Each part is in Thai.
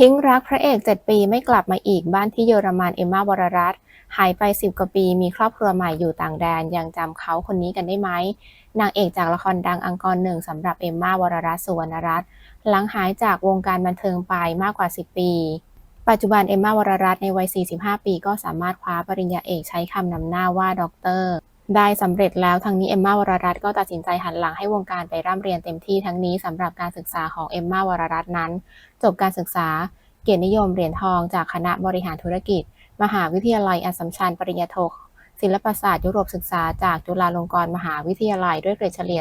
ทิ้งรักพระเอก 7 ปีไม่กลับมาอีกบ้านที่เยอรมันเอมม่าวรรัตหายไป 10 กว่าปี มีครอบครัวใหม่อยู่ต่างแดน ยังจำเขาคนนี้กันได้ไหม นางเอกจากละครดังอังกอร์หนึ่งสำหรับเอมม่าวรรัตสุวรรณรัตน์หลังหายจากวงการบันเทิงไปมากกว่า 10 ปี ปัจจุบันเอมม่าวรรัตในวัย 45 ปี ก็สามารถคว้าปริญญาเอกใช้คำนำหน้าว่าด็อกเตอร์ ได้สำเร็จแล้วทั้งนี้เอมมาวรรัตน์ก็ตัดสินใจหันหลังให้วงการไปร่ำเรียนเต็มที่ทั้งนี้สำหรับการศึกษาของเอมมาวรรัตน์นั้น จบการศึกษา เกียรตินิยมเหรียญทองจากคณะบริหารธุรกิจ มหาวิทยาลัยอัสสัมชัญปริญญาโทศิลปศาสตร์ยุโรปศึกษาจากจุฬาลงกรณ์มหาวิทยาลัยด้วยเกรดเฉลี่ย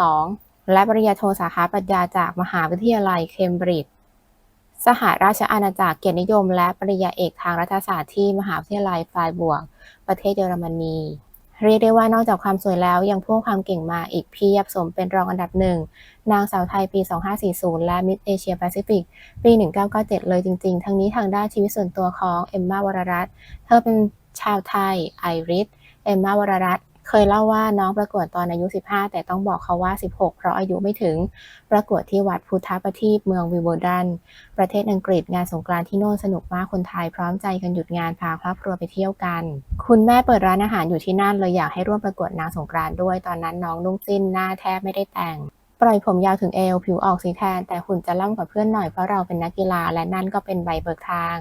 3.92 และปริญญาโทสาขาปรัชญาจากมหาวิทยาลัยเคมบริดจ์สหราชอาณาจักรเกียรตินิยม และปริญญาเอกทางรัฐศาสตร์ที่มหาวิทยาลัยไฟบวก ประเทศเยอรมนี เรียกได้ว่านอกจากความสวยแล้วยังพ่วงความเก่งมาอีกเพียบสมเป็นรองอันดับหนึ่งนางสาวไทยปี 2540 และมิสเอเชียแปซิฟิกปี 1997 เลยจริง ๆ ทั้งนี้ทางด้านชีวิตส่วนตัวของเอมมาวรรัตน์เธอเป็นชาวไทยไอริสเอมมาวรรัตน์ เคยเล่าว่าน้องประกวดตอนอายุ 15 แต่ต้องบอกเขาว่า 16 เพราะอายุไม่ถึง ประกวดที่วัดพุทธประทีปเมืองวิโบดัน ประเทศอังกฤษงานสงกรานต์ที่โน่นสนุกมากคนไทยพร้อมใจกันหยุดงานพาครอบครัวไปเที่ยวกัน คุณแม่เปิดร้านอาหารอยู่ที่นั่นเลยอยากให้ร่วมประกวดนางสงกรานต์ด้วย ตอนนั้นน้องนุ่งสิ้นหน้าแทบไม่ได้แต่งปล่อยผมยาวถึงเอวผิวออกสีแทน แต่หุ่นจะล่ำกว่าเพื่อนหน่อยเพราะเราเป็นนักกีฬาและนั่นก็เป็นใบเบิกทาง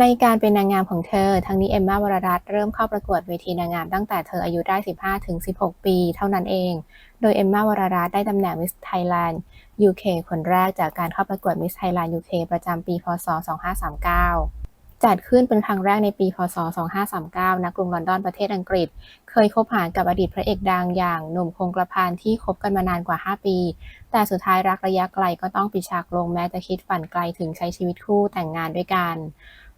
ในการเป็นนางงามของเธอ ทั้งนี้เอมมาวรรัตน์เริ่มเข้าประกวดเวทีนางงามตั้งแต่เธออายุได้ 15ถึง16 ปี เท่านั้นเอง โดยเอมมาวรรัตน์ได้ตำแหน่งมิสไทยแลนด์ UK คนแรกจากการเข้าประกวดมิสไทยแลนด์ UK ประจำปี พศ 2539จัดขึ้นเป็นครั้งแรกในปี พศ 2539 ณ กรุงลอนดอน ประเทศอังกฤษ เคยคบหากับอดีตพระเอกดังอย่างหนุ่มคงกระพันที่คบกันมานานกว่า 5 ปี แต่สุดท้ายรักระยะไกลก็ต้องปิดฉากลงแม้จะคิดฝันไกลถึงใช้ชีวิตคู่แต่งงานด้วยกัน